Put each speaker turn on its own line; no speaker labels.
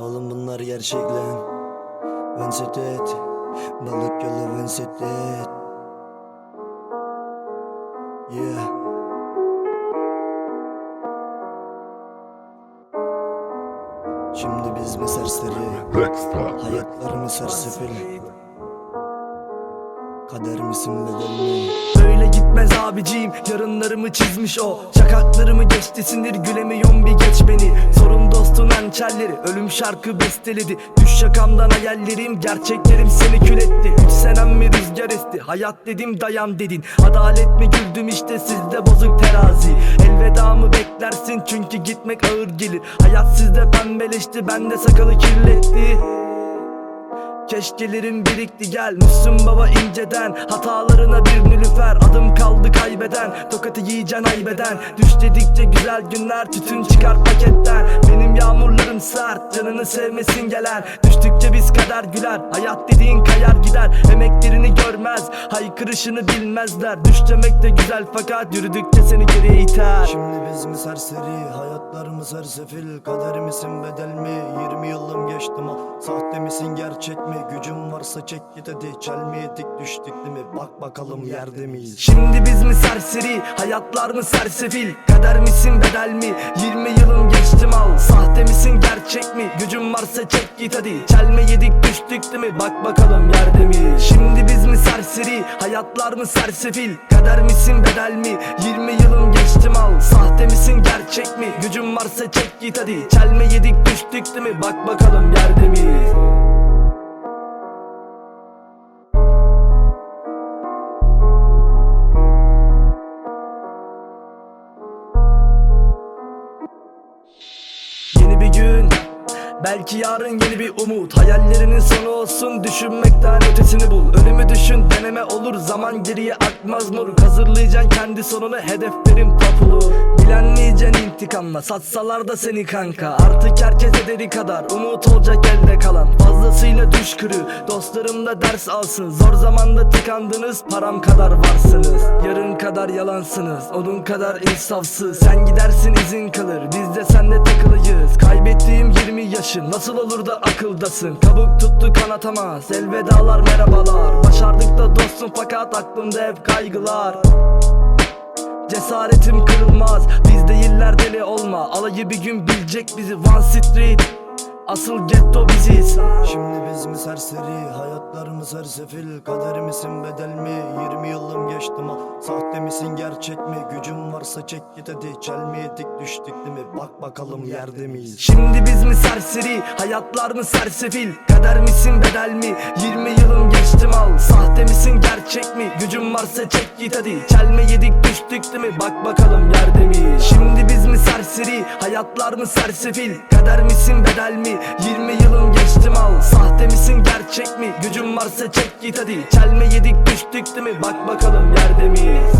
Oğlum bunlar gerçek lan Vensetet Balık yolu Vensetet Yeah. Şimdi biz mi serseri
Dexter.
Hayatlarımı sersefil Kader misin bedel mi?
Öyle gitmez abicim Yarınlarımı çizmiş o. Şakaklarımı geçti sinir gülemiyorum bir geç beni. Sorun dostun hançerleri Ölüm şarkı besteledi. Düş şakamdan hayallerim Gerçeklerim seni kül etti. Üç senem mi rüzgar esti Hayat dedim dayan dedin. Adalet mi güldüm işte sizde bozuk terazi. Elveda mı beklersin çünkü gitmek ağır gelir. Hayat sizde pembeleşti bende sakalı kirletti Keşkelerin birikti gel. Müslüm baba inceden Hatalarına bir nülüfer. Adım kaldı kaybeden Tokatı yiyeceksin haybeden. Düş dedikçe güzel günler Tütün çıkar paketten. Benim yağmurlarım sert Canını sevmesin gelen. Düştükçe biz kader güler Hayat dediğin kayar gider. Emeklerini görmez Haykırışını bilmezler. Düş demek de güzel fakat Yürüdükçe seni geriye iter.
Şimdi biz mi serseri Hayatlarımız sersefil Kader misin bedel mi? 20 yılım geçti ama Sahte misin gerçek mi Gücün varsa çek git hadi. Çelmeye dik düştük değil mi? Bak bakalım yerde miyiz?
Şimdi biz mi serseri? Hayatlar mı sersefil? Kader misin bedel mi? 20 yılım geçti mal Sahte misin gerçek mi? Gücün varsa çek git hadi. Çelme yedik düştük değil mi? Bak bakalım yerde mi Şimdi biz mi serseri? Hayatlar mı sersefil? Kader misin bedel mi? 20 yılım geçti mal Sahte misin gerçek mi? Gücün varsa çek git hadi. Çelme yedik düştük değil mi? Bak bakalım yerde miyiz Belki yarın yeni bir umut. Hayallerinin sonu olsun Düşünmekten ötesini bul. Önümü düşün deneme olur. Zaman geriye akmaz moruk Hazırlayacaksın kendi sonunu Hedeflerim tapulu Bilenleyeceksin intikamla Satsalar da seni kanka. Artık herkes ederi kadar Umut olacak elde kalan. Fazlasıyla düş kırı Dostlarım da ders alsın. Zor zamanda tıkandınız Param kadar varsınız. Yarın kadar yalansınız Onun kadar insafsız. Sen gidersin izin kalır Biz de sende takılıyız. Kaybettiğim 20 yaşın Nasıl olur da akıldasın? Kabuk tuttu kanatamaz Elvedalar merhabalar. Başardık da dostum fakat aklımda hep kaygılar. Cesaretim kırılmaz Biz değiller deli olma. Alayı bir gün bilecek bizi One Street Asıl getto biziz.
Şimdi biz mi serseri? Hayatlarımız sersefil Kader misin bedel mi? 20 yılım geçti ama Sahte misin gerçek mi? Gücün varsa çek git hadi. Çelmeye dik düştük değil mi? Bak bakalım yerde miyiz?
Şimdi biz mi serseri? Hayatlar mı sersefil? Kader misin bedel mi? 20 yılım geçti mal Sahte misin gerçek mi? Gücün varsa çek git hadi. Çelme yedik düştük değil mi? Bak bakalım yerde miyiz? Şimdi Hayatlar mı sersefil? Kader misin bedel mi? 20 yılım geçti mal. Sahte misin gerçek mi? Gücün varsa çek git hadi. Çelme yedik düştük değil mi? Bak bakalım yerde miyiz